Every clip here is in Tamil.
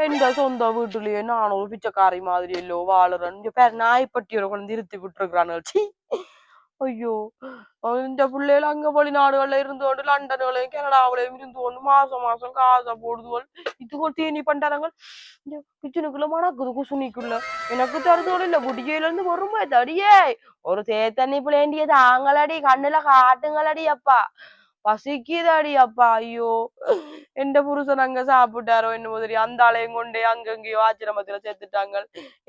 എന്റെ സ്വന്തം വീട്ടില് നാണോ പിച്ചക്കാറി മാതിരിയല്ലോ വാളറ പെരനായപ്പട്ടിയോടെ കൊണ്ട് ഇരുത്തി വിട്ടിരിക്കാണ് ചീ അയ്യോ എന്റെ പിള്ളേർ അങ്ങ് പൊളി നാടുകളിൽ ഇരുന്നുകൊണ്ട് ലണ്ടനുകളെയും കനഡാവിലെയും ഇരുന്നുകൊണ്ട് മാസം മാസം കാസ പോടുതുകൊണ്ട് ഇത് കൊത്തി ഇനി പണ്ടാരങ്ങൾ കിച്ചനുക്കുള്ള മണക്കുത് കുസുണിക്കുള്ള എനക്ക് തരുന്നോളില്ല കുടിക്കയിലൊന്ന് വെറും തടിയേ ഒരു തേ തന്നെ ഇപ്പോൾ എൻ്റെ താങ്കളടി കണ്ണിലെ കാട്ടുങ്ങളടി അപ്പ பசிக்குதாடி அப்பா ஐயோ. எந்த புருஷன் அங்க சாப்பிட்டாரோ என்ன மாதிரி அந்த ஆளையும் கொண்டே அங்கங்கேயோ ஆச்சிரமத்துல சேர்த்துட்டாங்க.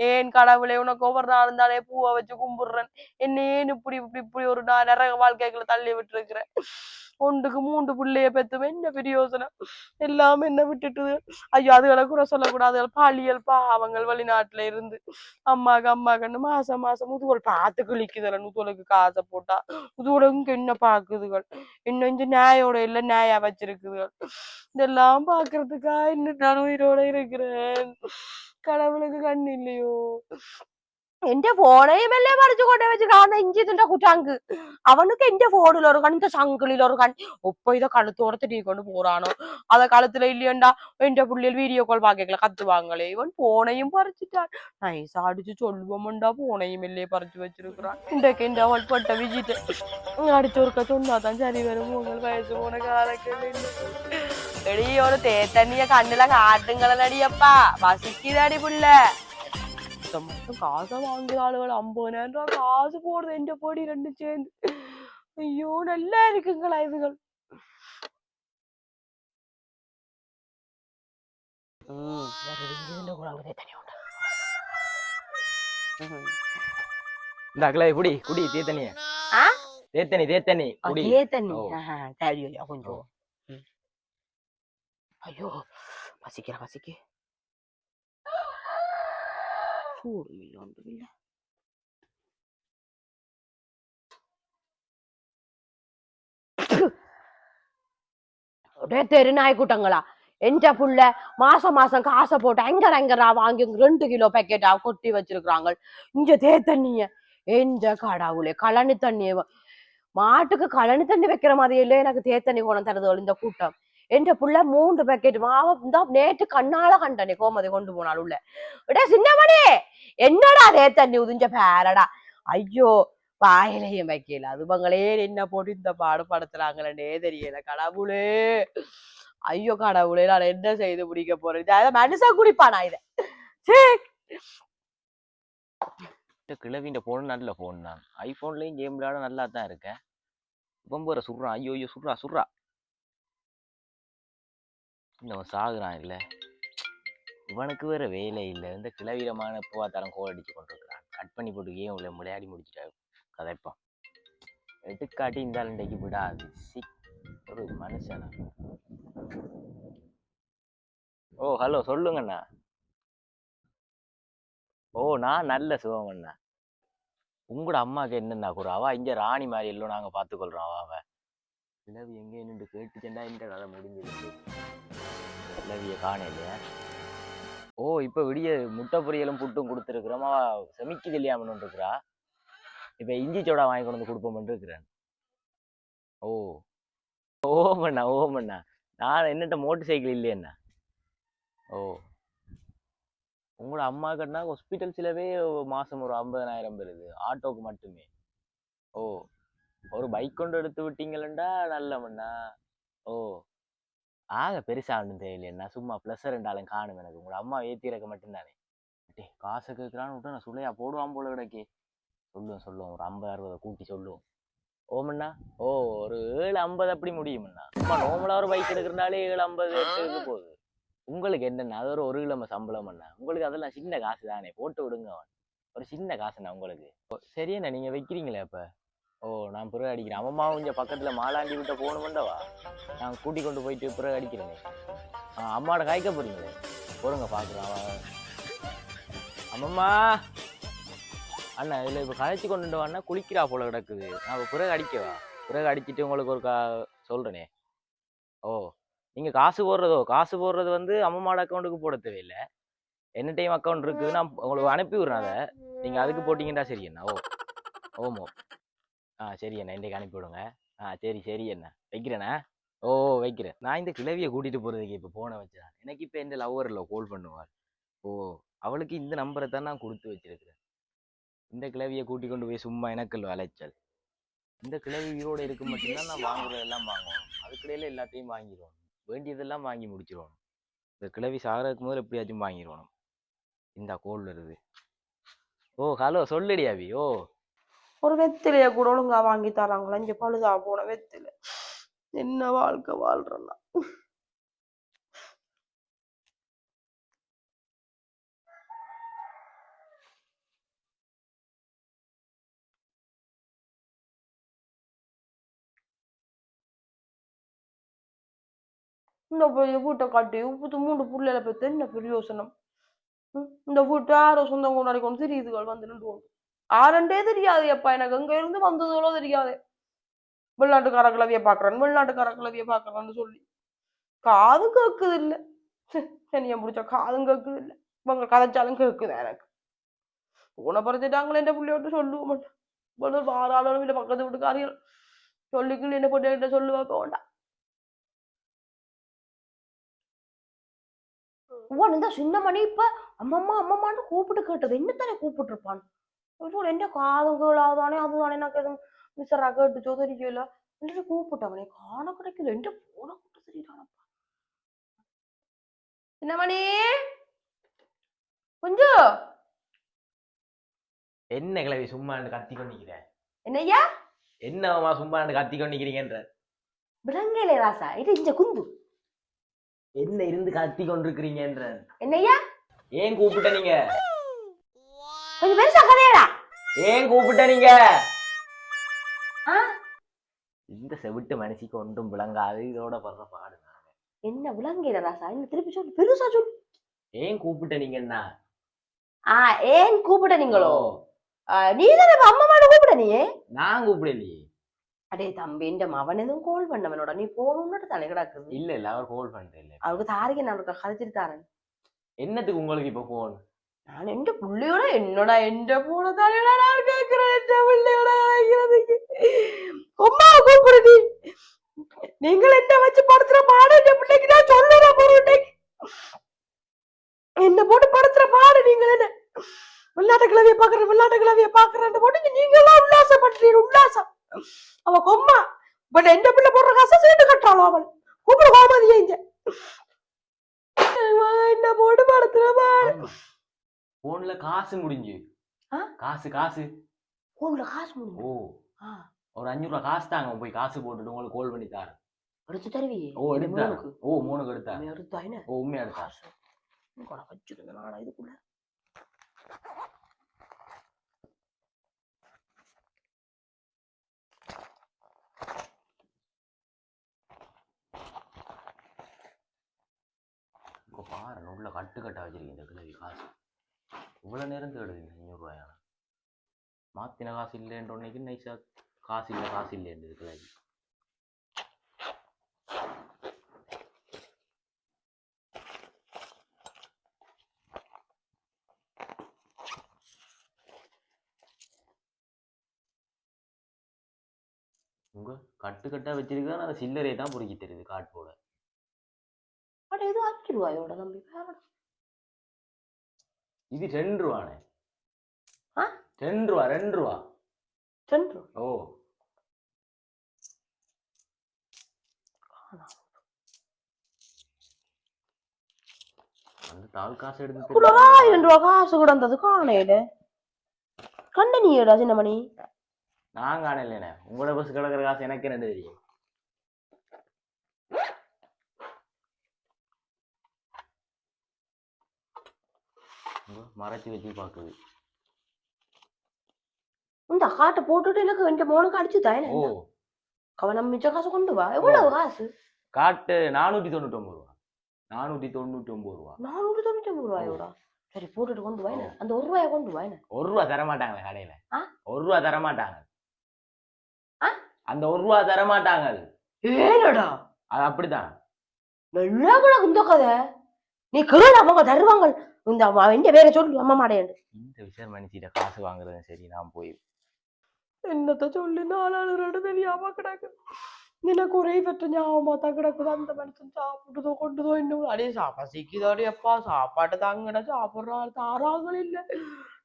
ஏன் கடவுளே உனக்கு ஒவ்வொரு நாளும் இருந்தாலே பூவை வச்சு கும்பிடுறேன். என்ன ஏன் இப்படி இப்படி இப்படி ஒரு நான் நிறைய வாழ்க்கைகளை தள்ளி விட்டுருக்குறேன். ஒன்றுக்கு மூன்று பிள்ளைய பெத்தும். என்ன பெரிய யோசனை? எல்லாம் என்ன விட்டுட்டு? ஐயோ அதுகளை கூட சொல்லக்கூடாது. பாலியல் பாவங்கள் வெளிநாட்டுல இருந்து. அம்மாக்கு அம்மாக்கன்னு மாசம் மாசம் முதுகோல் பார்த்து கிழிக்குதுல முதுகோலுக்கு காசை போட்டா. முதுகோல என்ன பாக்குதுகள் இன்னும் இந்த நியாயோட இல்ல நியாயா வச்சிருக்குதுகள். இதெல்லாம் பாக்குறதுக்கா இன்னும் நான் உயிரோட இருக்கிறேன். கடவுளுக்கு கண் இல்லையோ? എന്റെ ഫോണേമല്ലേ പറിച്ചു കൊണ്ടേ വെച്ച് കാണുന്ന എഞ്ചിന്റെ കുറ്റാങ്ക് അവനൊക്കെ എന്റെ ഫോണിൽ ഉറക്കാൻ എന്റെ ശങ്കിളിൽ ഉറക്കാൻ ഒപ്പ ഇത കഴുത്തോടത്ത് കൊണ്ട് പോറാണോ അത കഴുത്തിലെ ഇല്ലണ്ട എന്റെ പുള്ളിയിൽ വീഡിയോ കോൾ വാങ്ങിക്കളെ കത്ത് വാങ്ങളെ ഇവൻ ഫോണയും പറിച്ചിട്ടാണ് നൈസ് അടിച്ച് ചൊല്ലുമ്പോണ്ടാ ഫോണയുമല്ലേ പറിച്ചു വെച്ചിരിക്കാൻ എന്തൊക്കെ എന്റെ അവൾ പെട്ട വിജിറ്റ് അടിച്ചോർക്ക തൊണ്ണാത്താൻ ചരി വരും വയസ്സ് പോണ കാലൊക്കെ എടീ ഓരോ തേത്തന്നിയ കണ്ണിലെ കാട്ടുങ്ങളടിയപ്പാ വസിക്കിതാടി പുള്ള மாசம் மாசம் காசை வாங்குற ஆளுகள் ஐம்பதாயிரம் ரூபாய் காசு போடுறது எந்த பொடி ரெண்டு சேர்ந்து ஐயோ நல்லா இருக்குங்களா இதுகள் இந்த அகலை குடி குடி தீத்தனிய ஆ? தேத்தனி தேத்தனி குடி அதே தண்ணி ஓ. ஆஹா, சரி ஐயா கொஞ்சம் ம். ஐயோ பசிக்கிற பசிக்கு சூடு இல்லை ஒன்றும் இல்லை ஒரே தெரு நாய்க்கூட்டங்களா எந்த புள்ள மாசம் மாசம் காசை போட்டு அங்கர அங்கரா வாங்கி ரெண்டு கிலோ பேக்கெட்டா கொட்டி வச்சிருக்கிறாங்க. இங்க தே தண்ணிய. எந்த கடவுளே கழனி தண்ணிய மாட்டுக்கு கழனி தண்ணி வைக்கிற மாதிரி இல்ல எனக்கு தே தண்ணி கொண்டு தருது இந்த கூட்டம். என்ற புள்ள மூன்று பேக்கெட் மாவ இந்த நேற்று கண்ணால கண்டனே கோமதி கொண்டு போனாள் உள்ள. விட சின்னமணி என்னடா அதே தண்ணி உதிஞ்ச பேரடா? ஐயோ வாயிலையும் வைக்கல. அதுவங்களே என்ன போட்டு இந்த பாடு படுத்துறாங்களே தெரியல. கடவுளே. ஐயோ கடவுளே நான் என்ன செய்து முடிக்க போறேன்? மனுஷன் குடிப்பானா இத. சீ. கிழவின்ற போன் நல்ல போன் தான் ஐபோன்லயும் கேம் விளையாட நல்லா தான் இருக்கேன். ரொம்ப சுடுறான். ஐயோ ஐயோ சுடுறா சுடுறா. இந்த அவன் சாகுறான் இல்லை. இவனுக்கு வேற வேலை இல்லை. இந்த கிளவீரமான பூவாத்தாரம் கோல் அடிச்சு கொண்டிருக்கிறான். கட் பண்ணி போட்டு ஏன் உள்ள விளையாடி முடிச்சுட்டா. கதைப்பான் எடுக்காட்டி இந்த இன்றைக்கு விடாது. சி ஒரு மனுஷனா. ஓ ஹலோ சொல்லுங்கண்ணா. ஓ நான் நல்ல சிவமண்ணா உங்களோட அம்மாவுக்கு என்னன்னா கூட அவ இங்கே ராணி மாதிரி இல்லை நாங்கள் பார்த்துக்கொள்கிறோம் அவ. அவ எங்கே நின்று கேட்டுச்சேன்டா இந்த கதை முடிஞ்சிருக்கு. கிழவிய காணையில ஓ இப்ப விடிய முட்டை பொரியலும் புட்டும் கொடுத்துருக்குறோமா? அவ இல்லையாமன்னு இருக்கிறா? இப்ப இஞ்சி சோடா வாங்கி கொண்டு வந்து கொடுப்போம்னு இருக்கிறேன். ஓ. ஓமண்ணா ஓமண்ணா நான் என்னட்ட மோட்டர் சைக்கிள் இல்லையண்ணா ஓ. உங்களோட அம்மாக்குன்னா ஹாஸ்பிட்டல் சிலவே மாசம் ஒரு ஐம்பதனாயிரம் பெறுது. ஆட்டோக்கு மட்டுமே. ஓ. ஒரு பைக் கொண்டு எடுத்து விட்டீங்களா நல்லமண்ணா ஓ ஆக பெருசா ஒன்றும் தெரியலையண்ணா. சும்மா ப்ளஸ் ரெண்டாலும் காணும் எனக்கு. உங்களோட அம்மா ஏத்திறக்க மட்டும்தானே. டே காசை கேட்குறான்னு விட்டு நான் சொல்லையா போடுவான் போல கிடக்கே. சொல்லுவோம் சொல்லுவோம். ஒரு ஐம்பது அறுபதை கூட்டி சொல்லுவோம். ஓமண்ணா ஓ ஒரு ஏழு ஐம்பது அப்படி முடியுமண்ணா. சும்மா நோமலா ஒரு பைக் எடுக்கிறனாலே ஏழு ஐம்பது எட்டு போகுது. உங்களுக்கு என்னண்ணா? அது ஒரு ஒரு கிழமை சம்பளம் அண்ணா உங்களுக்கு அதெல்லாம் சின்ன காசு தானே போட்டு விடுங்க அவன். ஒரு சின்ன காசுண்ணா உங்களுக்கு. ஓ, சரியண்ணா நீங்க வைக்கிறீங்களே இப்போ ஓ நான் பிறகு அடிக்கிறேன். அம்மா கொஞ்சம் பக்கத்தில் மாலாண்டி விட்ட போகணுமெண்டவா நான் கூட்டி கொண்டு போயிட்டு பிறகு அடிக்கிறேன். ஆ அம்மாவோட காய்க்க போறீங்களே? போடுங்க பார்க்குறான் அம்மம்மா! அண்ணா இதில் இப்போ கலைச்சி கொண்டு வான்னா குளிக்கிறா போல கிடக்குது. நான் பிறகு அடிக்கவா பிறகு அடிச்சிட்டு உங்களுக்கு ஒரு கா சொல்கிறேனே ஓ நீங்கள் காசு போடுறதோ? காசு போடுறது வந்து அம்மம்மாட அக்கௌண்ட்டுக்கு போட தேவையில்லை. என்ன டைம் அக்கௌண்ட் இருக்குது நான் உங்களுக்கு அனுப்பி விடுறேன் அதை. நீங்கள் அதுக்கு போட்டிங்கன்னா சரி என்ன? ஓ ஓமோ. ஆ சரி அண்ணா இன்றைக்கு அனுப்பி விடுங்க ஆ சரி சரி அண்ணா. வைக்கிறேண்ணா. ஓ வைக்கிறேன். நான் இந்த கிழவியை கூட்டிகிட்டு போகிறதுக்கு இப்போ போன வச்சேன் எனக்கு இப்போ எந்த லவ்வரில் கால் பண்ணுவார் ஓ அவளுக்கு இந்த நம்பரை தான் நான் கொடுத்து வச்சிருக்கிறேன். இந்த கிழவியை கூட்டி கொண்டு போய் சும்மா எனக்குள் அலைச்சல் இந்த கிளவி உயிரோட இருக்க மட்டும்தான் நான் வாங்குறதெல்லாம் வாங்குவோம் அதுக்கிடையில எல்லாத்தையும் வாங்கிடுவோம் வேண்டியதெல்லாம் வாங்கி முடிச்சிருவோம் இந்த கிழவி சாகிறதுக்கு முதல்ல எப்படியாச்சும் வாங்கிடுவோம் இந்த கோல் வருது. ஓ ஹலோ சொல்லுடி அபி. ஓ. ஒரு வெத்திலைய கூட ஒழுங்கா வாங்கி தராங்களா? இங்க பழுதா போன வெத்தில. என்ன வாழ்க்கை வாழ்றேன்னா. இந்த பெரிய வீட்டை கட்டி உப்பு மூணு புள்ளையில பெற்று என்ன பிரயோசனம்? யோசனம் இந்த வீட்டு யாரோ சொந்தம் கொண்டாடி கொண்டு தெரியுதுகள் வந்து நின்று ஆரண்டே தெரியாது எப்பா எனக்கு அங்க இருந்து வந்ததோலோ தெரியாது. வெளிநாட்டுக்கார கிளவிய பாக்குறேன் வெளிநாட்டுக்கார கிளவிய பாக்குறேன்னு சொல்லி. காது கேக்குது இல்ல என்னைய முடிச்சா காதும் கேக்குது இல்ல இவங்க கதைச்சாலும் கேக்குது எனக்கு? போன பறிச்சிட்டாங்களே என் பிள்ளையோட்டு சொல்லுவோம். மாட்டேன் ஆளும் இல்லை பக்கத்து வீட்டுக்காரிகள் சொல்லிக்கல என்ன போட்டு சொல்லுவா போக வேண்டாம் உன் இந்த சின்ன மணி இப்ப? அம்மம்மா அம்மம்மான்னு கூப்பிட்டு கேட்டது. என்னத்தானே கூப்பிட்டு இருப்பான் எந்த காதும் கேளாதானே அதுதானே எனக்கு எதுவும் மிஸ்ஸரா கேட்டுச்சோ தெரியல என்று கூப்பிட்டவனே காண கிடைக்கல எந்த போன கூப்பிட்டு தெரியுறானப்பா என்ன மணி கொஞ்சம் என்ன கிழவி சும்மா கத்தி கொண்டிக்கிறேன் என்னய்யா என்னவா சும்மா கத்தி கொண்டிக்கிறீங்கன்ற விலங்கலே ராசா இது இஞ்ச குந்து என்ன இருந்து கத்தி கொண்டிருக்கிறீங்கன்ற என்னய்யா ஏன் கூப்பிட்ட நீங்க கொஞ்சம் பெருசா கதையடா ஏன் கூப்பிட்ட நீங்க? இந்த செவிட்டு மனசுக்கு ஒன்றும் விளங்காது. இதோட படுற பாடு. என்ன விலங்கல ராசா? என்ன திருப்பி சொல்லு பெருசா சொல்லு. ஏன் கூப்பிட்ட நீங்கன்னா ஆ ஏன் கூப்பிட்ட நீங்களோ? நீ தானே அம்மா மாட கூப்பிட்ட நீ? நான் கூப்பிடலையே. அடே தம்பி இந்த மவன் எதுவும் கோல் பண்ணவனோட. நீ போகணும்னு தலை கிடக்குது. இல்ல இல்ல அவர் கால் இல்ல. அவருக்கு தாரிக்க நான் கதைச்சிட்டு தாரேன் என்னத்துக்கு உங்களுக்கு இப்ப போன் நான் எந்த புள்ளையோட என்னோட எந்த போன தலையோட நான் கேட்கிறேன் எந்த பிள்ளையோட ஆகிறதுக்கு அம்மா கூப்பிடுது நீங்கள் என்ன வச்சு படுத்துற பாடு? எந்த பிள்ளைக்கு நான் சொல்லுறேன் பொருட்டைக்கு என்ன போட்டு படுத்துற பாடு நீங்கள் என்ன? விளையாட்டு கிளவிய பாக்குற விளையாட்டு கிளவிய பாக்குறேன் போட்டு நீங்களாம் உல்லாசம் பண்றீங்க உல்லாசம். அவ கொம்மா. பட் எந்த பிள்ளை போடுற காசை சேர்ந்து கட்டாளோ அவள். கூப்பிடு கோமதி இங்க. என்ன போட்டு படுத்துற பாடு. போன்ல காசு முடிஞ்சு? காசு காசு. போன்ல காசு முடியும் ஓ. ஒரு அஞ்சூறு ரூபா காசு தாங்க. போய் காசு போட்டுட்டு உங்களுக்கு கால் பண்ணி தாரேன். எடுத்து தருவியே. ஓ மூணுக்கு. ஓ மூணுக்கு எடுத்தாரு? அவன் எடுத்தா என்ன? ஓ உண்மையா காசு. உங்களை வச்சிருந்த நானா இதுக்குள்ள? பாரு உள்ள கட்டு கட்டா வச்சிருக்கீங்க இந்த கிழவி காசு. இவ்வளோ நேரம் தேடுவீங்க ஐநூறுரூவாயா மாற்றின ரூபாயா? மாத்தின காசு இல்லைன்ற உடனேக்கு நைஸா காசு இல்லை காசு இல்லைன்றது கிழவி உங்க கட்டு கட்டா வச்சிருக்கா அந்த சில்லறையை தான் பொறுக்கி தெரியுது காட்டோட அட ஏதோ ஆக்கிடுவா இதோட தம்பி ரூபாண்ணே ஆ? ரெண்டு ரூபா ரெண்டு ரூபா ரெண்டு ரூபா. ஓ அந்த தாள் காசு எடுத்து ஆயிரம் ரூபா காசு கூட இருந்தது காணையில கண்ண நீடா சின்னமணி நான் காணலைண்ணே உங்களோட பஸ் கிடக்குற காசு எனக்கு என்ன தெரியும் இங்க மறைச்சு வச்சு பாக்குது இந்த காட்டை போட்டுட்டு எனக்கு என் மோனுக்கு அடிச்சு தானே ஓ. கவனம் மிச்ச காசு கொண்டு வா. எவ்வளவு காசு? காட்டு நானூத்தி தொண்ணூத்தி ஒன்பது ரூபா. நானூத்தி தொண்ணூத்தி ஒன்பது ரூபா. நானூறு தொண்ணூத்தி ஒன்பது ரூபாயோட? சரி போட்டுட்டு கொண்டு வா என்ன? அந்த ஒரு ரூபாய கொண்டு வா என்ன? ஒரு ரூபா தர மாட்டாங்களே கடையில? ஒரு ரூபா தர மாட்டாங்க. ஆ? அந்த ஒரு ரூபா தர மாட்டாங்க ஏனடா? அது அப்படித்தான். நல்லா இந்த கதை நீ கேளு அவங்க தருவாங்க. இந்த எந்த பேரை சொல்லு அம்மா மாடையண்டு இந்த விஷயம் மனுஷிட்ட காசு வாங்குறது சரி நான் போய் என்னத்த சொல்லி நாலாளு ரெண்டு தெரியாம கிடக்கு? எனக்கு ஒரே பெற்ற ஞாபகமா தான் கிடக்குது. அந்த மனுஷன் சாப்பிட்டுதோ கொண்டுதோ இன்னும். அடே சாப்பா சிக்கிதோட எப்பா சாப்பாடு தாங்கடா சாப்பிட்றாரு தாராங்கள் இல்லை.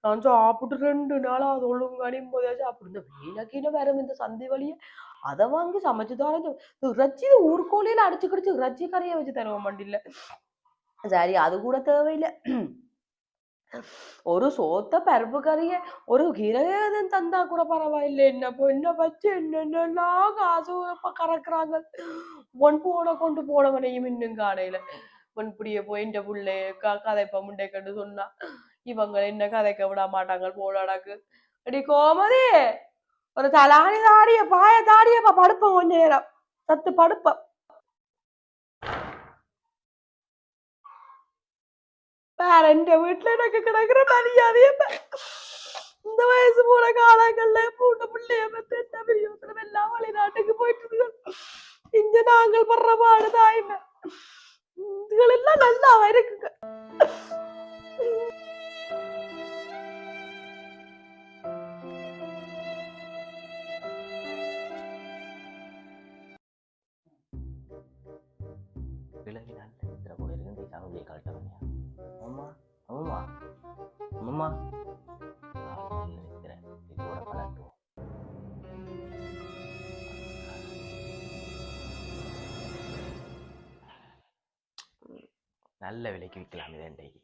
நான் சாப்பிட்டு ரெண்டு நாள் அது ஒழுங்கா நிம்மதியா சாப்பிடுந்த வீணக்கீழே வேற இந்த சந்தை வழியை. அதை வாங்கி சமைச்சு தான் இறைச்சி ஊர்கோலையில அடிச்சு கிடிச்சு இறைச்சி கரையை வச்சு தருவோம் மண்டியில் சரி அது கூட தேவையில்லை ஒரு சோத்த பருப்பு கறிய ஒரு கிரகம் தந்தா கூட பரவாயில்ல என்ன பொண்ணை வச்சு என்னென்னலாம் காசு கறக்குறாங்க பொன் போன கொண்டு போனவனையும் இன்னும் காணையில பொன் புடிய போய் இந்த புள்ளை கதைப்ப முண்டை கண்டு சொன்னா இவங்க என்ன கதைக்க விட மாட்டாங்க போலடாக்கு அடி கோமதி ஒரு தலானி தாடிய பாய தாடியப்பா படுப்போம் கொஞ்ச நேரம் சத்து படுப்ப வேற எந்த வீட்டுல எனக்கு கிடக்குற மரியாதையே இந்த வயசு போன காலங்கள்ல பூட்ட பிள்ளைய பத்து என்ன பிரியோசனம் எல்லாம் வெளிநாட்டுக்கு போயிட்டு இங்க நாங்கள் படுற பாடுதான் என்ன இதுகளெல்லாம் நல்லா இருக்குங்க அம்மா நல்ல இதோட கலட்டுவோம் நல்ல விலைக்கு விற்கலாம் இதை இன்றைக்கு.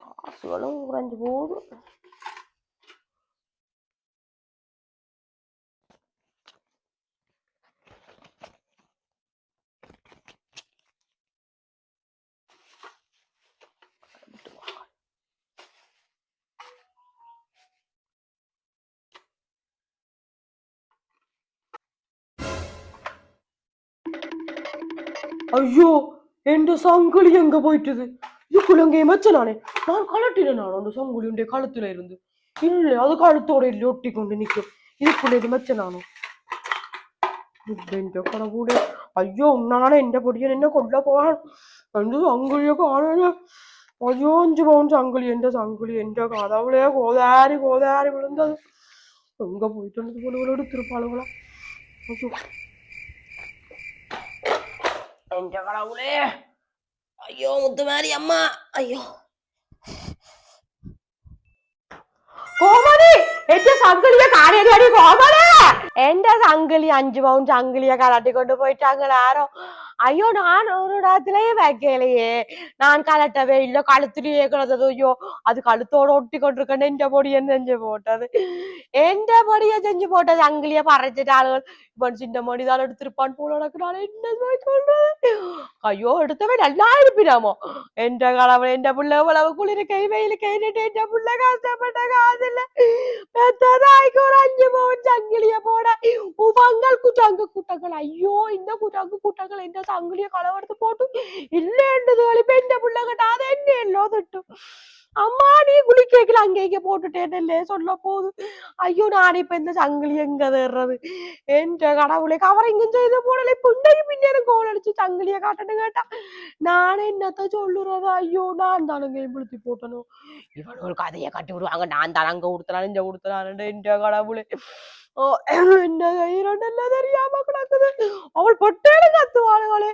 காசுகளும் குறைஞ்சு போகுது. ஐயோ எந்த சங்கிலி எங்க போயிட்டுது இதுக்குள்ள எங்கே மச்சனானே நான் கலட்டினேன் நான் அந்த சங்கிலி உடைய கழுத்துல இருந்து இல்ல அது கழுத்தோட இல்லை ஒட்டி கொண்டு நிக்கும் இதுக்குள்ள இது மச்சனானோ എന്റെ കടകൂടെ അയ്യോ ഒന്നാണ് എന്റെ പൊടിയൻ എന്നെ കൊല്ല പോവാൻ എന്റെ സങ്കുളിയൊക്കെ കാണാന് അയ്യോ അഞ്ചു പൗണ്ട് സങ്കുളി എന്റെ സങ്കുളി എന്റെ കഥവിളെ കോതാരി കോതാരി വിളുന്നത് എങ്ക പോയിട്ടുണ്ട് ഇതുപോലെ പോലെ എടുത്തിരുപ്പാളുകളാ അയ്യോ എന്റെ കടവുളെ അയ്യോ മുത്തുമാരി അമ്മ അയ്യോ കോമതി എന്റെ സങ്കളിയെ കാണേടി കോമതി എന്റെ സങ്കിളി അഞ്ചു പൗണ്ട് സങ്കിളിയെ കലട്ടിക്കൊണ്ട് പോയിട്ട് അങ്ങനെ ആരോ ஐயோ நான் ஒரு இடத்துலயே வைக்கலையே நான் கலட்டவே இல்ல கழுத்துலயே கிடந்தது ஐயோ அது கழுத்தோட ஒட்டி கொண்டிருக்கேன் எந்த பொடியை செஞ்சு போட்டது எந்த பொடியை செஞ்சு போட்டது அங்கிலேயே பறைச்சிட்டு ஆளுகள் இவன் சின்ன மணிதான் எடுத்திருப்பான் போல நடக்கிறாள் என்ன சொல்றது ஐயோ எடுத்தவன் நல்லா இருப்பினாமோ என்ற கடவுள் எந்த பிள்ளை உழவு குளிர கை வெயில் கை நிட்டு எந்த பிள்ளை கஷ்டப்பட்ட காசு இல்ல பெத்ததாய்க்கு ஒரு அஞ்சு பவுன் சங்கிலிய போட உவங்கள் குட்டாங்க கூட்டங்கள் ஐயோ இந்த குட்டாங்க கூட்டங்கள் என்ன சங்கிலிய களவெடுத்து போட்டு இல்லைன்றது வலிப்பு எந்த புள்ள கட்டாத என்ன எல்லோ திட்டு அம்மா நீ குளிக்கல அங்கே இங்கே போட்டுட்டேன்னு சொல்ல போகுது ஐயோ நான் இப்ப இந்த சங்கிலி எங்க தேடுறது என்ற கடவுளை கவரிங்கும் செய்து போடலை பின்னைக்கு பின்னேறு கோல் அடிச்சு சங்கிலிய காட்டணும் கேட்டா நான் என்னத்த சொல்லுறது? ஐயோ நான் தானுங்க இழுத்தி போட்டணும் இவன் ஒரு கதையை கட்டி விடுவாங்க. நான் தான் அங்க கொடுத்தனான் இங்க கொடுத்தனான் என்ற கடவுளே. ஓ என்ன கையிரண்டெல்லாம் தெரியாம கிடக்குது அவள் பொட்டேன்னு கத்துவாளுகளே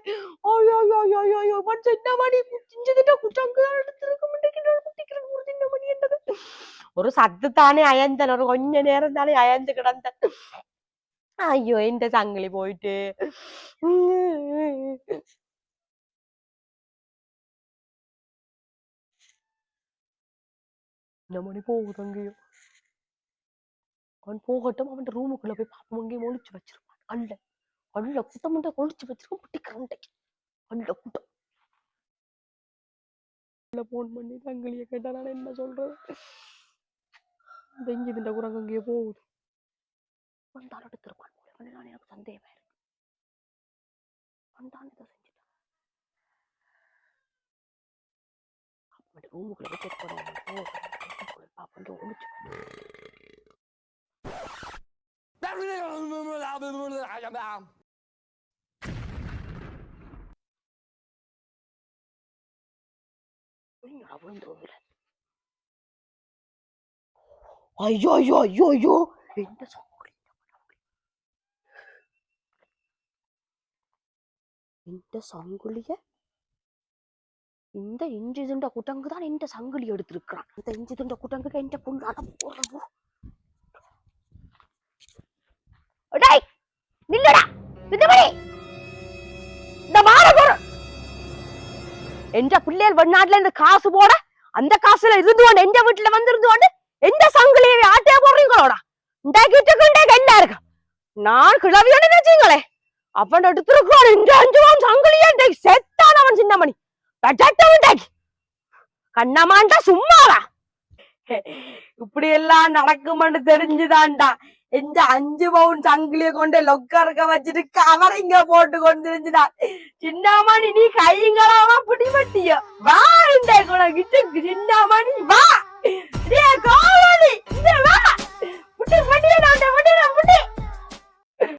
ஐயோ ஐயோ ஐயோ ஐயோ ஐயோ இவன் சின்ன மணி சிஞ்சதிட்ட குச்சங்கு எடுத்திருக்க மாட்டேங்கிறேன் ஒரு சின்ன மணி என்னது ஒரு சத்து தானே அயந்தன் ஒரு கொஞ்ச நேரம் தானே அயந்து கிடந்தன் ஐயோ எந்த சங்கிலி போயிட்டு இந்த மணி போகுது அங்கேயும் அவன் போகட்டும் அவன் ரூமுக்குள்ள போய் பாப்போம். அங்கேயும் ஒழிச்சு வச்சிருப்பான். அல்ல அல்ல குட்டம் ஒழிச்சு ஒளிச்சு வச்சிருக்கோம் பிடிக்கிறேன் அல்ல கூட்டம் போன் பண்ணி தங்களிய கேட்டா நான் என்ன சொல்றது? இந்த இங்க இந்த குரங்கு அங்கேயே போகுது. வந்தால் எடுத்திருப்பான் போல. வந்து நான் எனக்கு சந்தேகமா இருக்கு வந்தான் இதை செஞ்சுட்டான். அப்ப ரூமுக்குள்ள போய் செக் பண்ணுவோம் பாப்பா ஒளிச்சு ஐயோ ஐயோ ஐயோ ஐயோ என்ன இந்த சங்குலிய இந்த இஞ்சி துண்ட குட்டங்கு தான் இந்த சங்குலி எடுத்திருக்கிறான். இந்த இஞ்சி துண்ட குட்டங்குக்கு எந்த புண்ணால போடுறது டேய் நில்லுடா சித்தமணி இந்த வார போற என்ற பிள்ளைகள் வெளிநாட்டுல இருந்து காசு போட அந்த காசுல இருந்து கொண்டு எந்த வீட்டுல வந்திருந்து கொண்டு எந்த சங்கிலியை ஆட்டே போடுறீங்களோடா? இந்த கிட்டுக்கு என்ன இருக்கு? நான் கிளவியோட வச்சுங்களே அவன் எடுத்திருக்கான் இந்த அஞ்சு பவுன் சங்கிலியா செத்தான் அவன் சின்னமணி. பட்டவன் டேய். கண்ணமாண்டா சும்மாவா இப்படி எல்லாம் நடக்கும்னு தெரிஞ்சுதான்டா. இந்த அஞ்சு பவுன் சங்கிலிய கொண்டு லொக்கருக்க வச்சுட்டு கவரிங்க போட்டு கொண்டு தெரிஞ்சுதான் சின்னாமணி நீ கைங்களாவா பிடிபட்டிய? வா இந்த குணகிட்டு சின்னாமணி வா. கோவலி இந்த வா. புட்டி புட்டி நான் புட்டி.